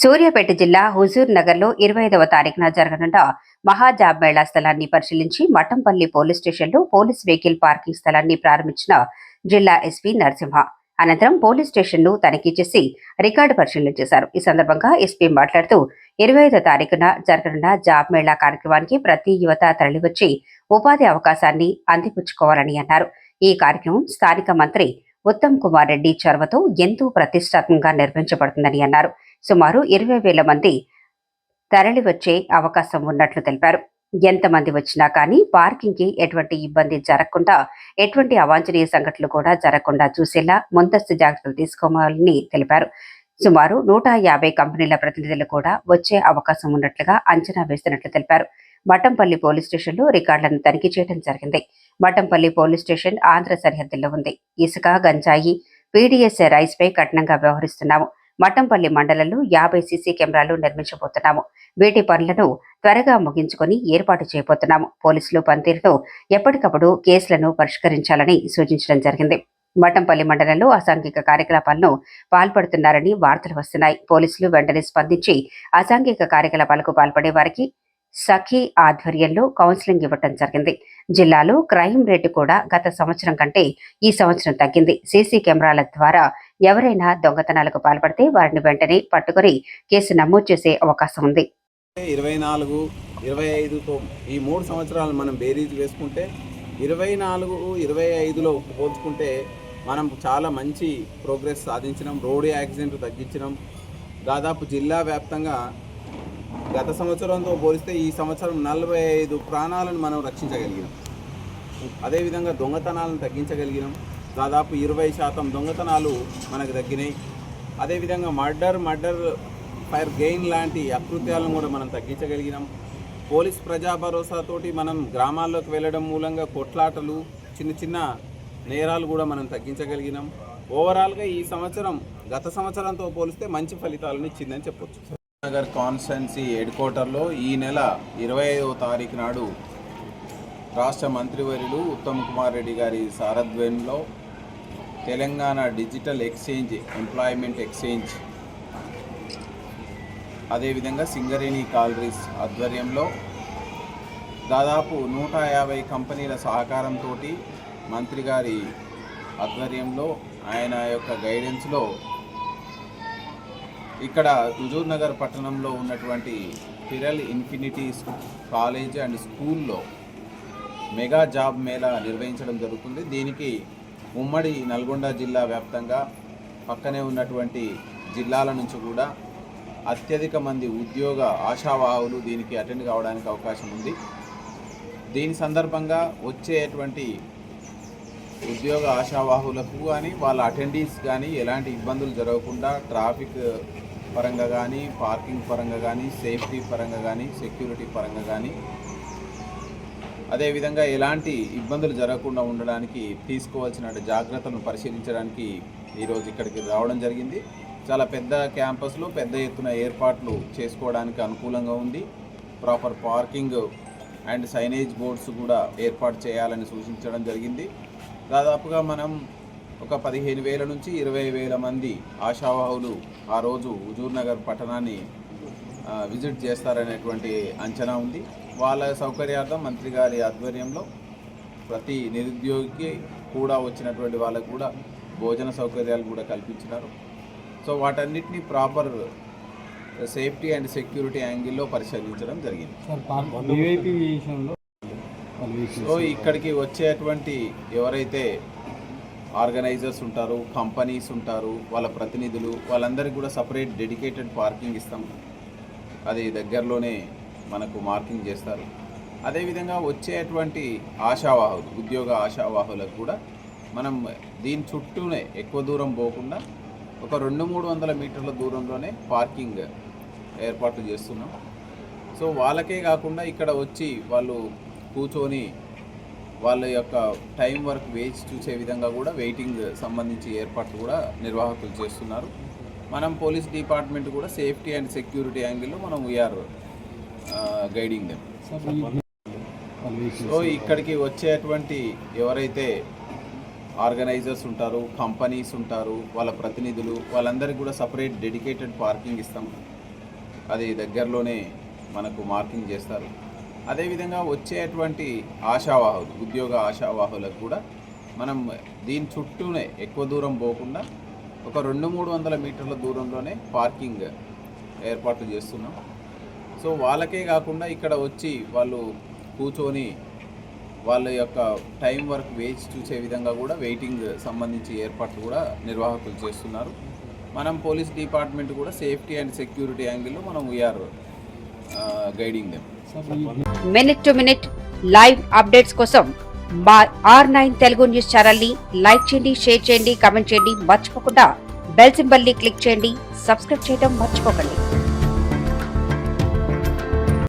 సూర్యాపేట జిల్లా హుజూర్ నగర్లో ఇరవై ఐదవ తారీఖున జరగనున్న మహాజాబ్ మేళా స్థలాన్ని పరిశీలించి మఠంపల్లి పోలీస్ స్టేషన్లో పోలీస్ వెహికల్ పార్కింగ్ స్థలాన్ని ప్రారంభించిన జిల్లా ఎస్పీ నరసింహ. అనంతరం పోలీస్ స్టేషన్ను తనిఖీ చేసి రికార్డు పరిశీలన చేశారు. ఈ సందర్భంగా ఎస్పీ మాట్లాడుతూ ఇరవై ఐదో తారీఖున జరగనున్న జాబ్ మేళా కార్యక్రమానికి ప్రతి యువత తరలివచ్చి ఉపాధి అవకాశాన్ని అందిపుచ్చుకోవాలని అన్నారు. ఈ కార్యక్రమం స్థానిక మంత్రి ఉత్తమ్ కుమార్ రెడ్డి చొరవతో ఎంతో ప్రతిష్టాత్మకంగా నిర్వహించబడుతుందని అన్నారు. సుమారు ఇరవై వేల మంది తరలివచ్చే అవకాశం ఉన్నట్లు తెలిపారు. ఎంతమంది వచ్చినా కానీ పార్కింగ్కి ఎటువంటి ఇబ్బంది జరగకుండా ఎటువంటి అవాంఛనీయ సంఘటనలు కూడా జరగకుండా చూసేలా ముందస్తు జాగ్రత్తలు తీసుకోవాలని తెలిపారు. సుమారు నూట యాభై కంపెనీల ప్రతినిధులు కూడా వచ్చే అవకాశం ఉన్నట్లుగా అంచనా వేస్తున్నట్లు తెలిపారు. మఠంపల్లి పోలీస్ స్టేషన్లో రికార్డులను తనిఖీ చేయడం జరిగింది. మఠంపల్లి పోలీస్ స్టేషన్ ఆంధ్ర సరిహద్దుల్లో ఉంది. ఇసుక గంజాయి పీడీఎస్ రైస్ పై కఠినంగా వ్యవహరిస్తున్నాము. మఠంపల్లి మండలంలో యాభై సీసీ కెమెరాలు నిర్మించబోతున్నాము. వీటి పనులను త్వరగా ముగించుకొని ఏర్పాటు చేయబోతున్నాము. పోలీసులు పనితీరుతో ఎప్పటికప్పుడు కేసులను పరిష్కరించాలని సూచించడం జరిగింది. మఠంపల్లి మండలంలో అసాంఘిక కార్యకలాపాలను పాల్పడుతున్నారని వార్తలు వస్తున్నాయి. పోలీసులు వెంటనే స్పందించి అసాంఘిక కార్యకలాపాలకు పాల్పడే వారికి సఖీ ఆధ్వర్యంలో కౌన్సిలింగ్ ఇవ్వటం జరిగింది. జిల్లాలో క్రైమ్ రేటు కూడా గత సంవత్సరం కంటే ఈ సంవత్సరం తగ్గింది. సీసీ కెమెరాల ద్వారా ఎవరైనా దొంగతనాలకు పాల్పడితే వారిని వెంటనే పట్టుకొని కేసు నమోదు చేసే అవకాశం ఉంది. ఇరవై నాలుగు ఇరవై ఐదుతో ఈ మూడు సంవత్సరాలు మనం బేరీజ్ వేసుకుంటే ఇరవై నాలుగు ఇరవై ఐదులో పోల్చుకుంటే మనం చాలా మంచి ప్రోగ్రెస్ సాధించినాం. రోడ్ యాక్సిడెంట్ తగ్గించినాం. దాదాపు జిల్లా వ్యాప్తంగా గత సంవత్సరంతో పోలిస్తే ఈ సంవత్సరం నలభై ఐదు ప్రాణాలను మనం రక్షించగలిగినాం. అదేవిధంగా దొంగతనాలను తగ్గించగలిగినాం. దాదాపు ఇరవై శాతం దొంగతనాలు మనకు తగ్గినాయి. అదేవిధంగా మర్డర్ మర్డర్ ఫైర్ గెయిన్ లాంటి అకృత్యాలను కూడా మనం తగ్గించగలిగినాం. పోలీస్ ప్రజా భరోసాతోటి మనం గ్రామాల్లోకి వెళ్ళడం మూలంగా కొట్లాటలు చిన్న చిన్న నేరాలు కూడా మనం తగ్గించగలిగినాం. ఓవరాల్గా ఈ సంవత్సరం గత సంవత్సరంతో పోలిస్తే మంచి ఫలితాలను ఇచ్చిందని చెప్పొచ్చు. నగర్ కాన్స్టెన్సీ హెడ్ క్వార్టర్లో ఈ నెల ఇరవై ఐదవ తారీఖు నాడు రాష్ట్ర మంత్రివర్యులు ఉత్తమ్ కుమార్ రెడ్డి గారి సారథ్యంలో Telangana digital exchange employment exchange అదేవిధంగా సింగరేణి కాలరీస్ ఆధ్వర్యంలో దాదాపు నూట యాభై కంపెనీల సహకారంతో మంత్రి గారి ఆధ్వర్యంలో ఆయన యొక్క గైడెన్స్లో ఇక్కడ హుజూర్ నగర్ పట్టణంలో ఉన్నటువంటి పిరల్ ఇన్ఫినిటీ కాలేజ్ అండ్ స్కూల్లో మెగా జాబ్ మేళా నిర్వహించడం జరుగుతుంది. దీనికి ఉమ్మడి నల్గొండ జిల్లా వ్యాప్తంగా పక్కనే ఉన్నటువంటి జిల్లాల నుంచి కూడా అత్యధిక మంది ఉద్యోగ ఆశావాహులు దీనికి అటెండ్ కావడానికి అవకాశం ఉంది. దీని సందర్భంగా వచ్చేటువంటి ఉద్యోగ ఆశావాహులకు కానీ వాళ్ళ అటెండీస్ కానీ ఎలాంటి ఇబ్బందులు జరగకుండా ట్రాఫిక్ పరంగా కానీ పార్కింగ్ పరంగా కానీ సేఫ్టీ పరంగా కానీ సెక్యూరిటీ పరంగా కానీ అదేవిధంగా ఎలాంటి ఇబ్బందులు జరగకుండా ఉండడానికి తీసుకోవాల్సిన జాగ్రత్తలను పరిశీలించడానికి ఈరోజు ఇక్కడికి రావడం జరిగింది. చాలా పెద్ద క్యాంపస్లో పెద్ద ఎత్తున ఏర్పాట్లు చేసుకోవడానికి అనుకూలంగా ఉంది. Proper parking and signage boards కూడా ఏర్పాటు చేయాలని సూచించడం జరిగింది. దాదాపుగా మనం ఒక పదిహేను వేల నుంచి ఇరవై వేల మంది ఆశావాహులు ఆ రోజు హుజూర్ నగర్ పట్టణాన్ని విజిట్ చేస్తారనేటువంటి అంచనా ఉంది. వాళ్ళ సౌకర్యార్థం మంత్రి గారి ఆధ్వర్యంలో ప్రతి నిరుద్యోగికి కూడా వచ్చినటువంటి వాళ్ళకు కూడా భోజన సౌకర్యాలు కూడా కల్పించినారు. సో వాటన్నిటిని ప్రాపర్ సేఫ్టీ అండ్ సెక్యూరిటీ యాంగిల్లో పరిశీలించడం జరిగింది. సో ఇక్కడికి వచ్చేటువంటి ఎవరైతే ఆర్గనైజర్స్ ఉంటారు కంపెనీస్ ఉంటారు వాళ్ళ ప్రతినిధులు వాళ్ళందరికీ కూడా సపరేట్ డెడికేటెడ్ పార్కింగ్ ఇస్తాం. అది దగ్గరలోనే మనకు మార్కింగ్ చేస్తారు. అదేవిధంగా వచ్చేటువంటి ఆశావాహులు ఉద్యోగ ఆశావాహులకు కూడా మనం దీని చుట్టూనే ఎక్కువ దూరం పోకుండా ఒక రెండు మూడు వందల మీటర్ల దూరంలోనే పార్కింగ్ ఏర్పాట్లు చేస్తున్నాం. సో వాళ్ళకే కాకుండా ఇక్కడ వచ్చి వాళ్ళు కూర్చొని వాళ్ళ యొక్క టైం వర్క్ వేచి చూసే విధంగా కూడా వెయిటింగ్ సంబంధించి ఏర్పాట్లు కూడా నిర్వాహకులు చేస్తున్నారు. మనం పోలీస్ డిపార్ట్మెంట్ కూడా సేఫ్టీ అండ్ సెక్యూరిటీ యాంగిల్లో మనం వీఆర్ గైడింగ్ దెమ్ సో ఇక్కడికి వచ్చేటువంటి ఎవరైతే ఆర్గనైజర్స్ ఉంటారు కంపెనీస్ ఉంటారు వాళ్ళ ప్రతినిధులు వాళ్ళందరికీ కూడా సపరేట్ డెడికేటెడ్ పార్కింగ్ ఇస్తాం. అది దగ్గరలోనే మనకు మార్కింగ్ చేస్తారు. అదేవిధంగా వచ్చేటువంటి ఆశావాహులు ఉద్యోగ ఆశావాహులకు కూడా మనం దీని చుట్టూనే ఎక్కువ దూరం పోకుండా ఒక రెండు మూడు వందల మీటర్ల దూరంలోనే పార్కింగ్ ఏర్పాట్లు చేస్తున్నాం. సో వాళ్ళకే కాకుండా ఇక్కడ వచ్చి వాళ్ళు కూర్చొని వాళ్ళ యొక్క టైం వర్క్ వేచి చూసే విధంగా కూడా వెయిటింగ్ సంబంధించి ఏర్పాట్లు కూడా నిర్వాహకులు చేస్తున్నారు. మనం పోలీస్ డిపార్ట్మెంట్ కూడా సేఫ్టీ అండ్ సెక్యూరిటీ యాంగిల్లో మనం we are guiding them minute to minute live updates కోసం మా ఆర్ నైన్ తెలుగు న్యూస్ ఛానల్ని లైక్ చేయండి షేర్ చేయండి కామెంట్ చేయండి. మర్చిపోకుండా బెల్ సింబల్ని క్లిక్ చేయండి. సబ్స్క్రైబ్ చేయడం మర్చిపోకండి.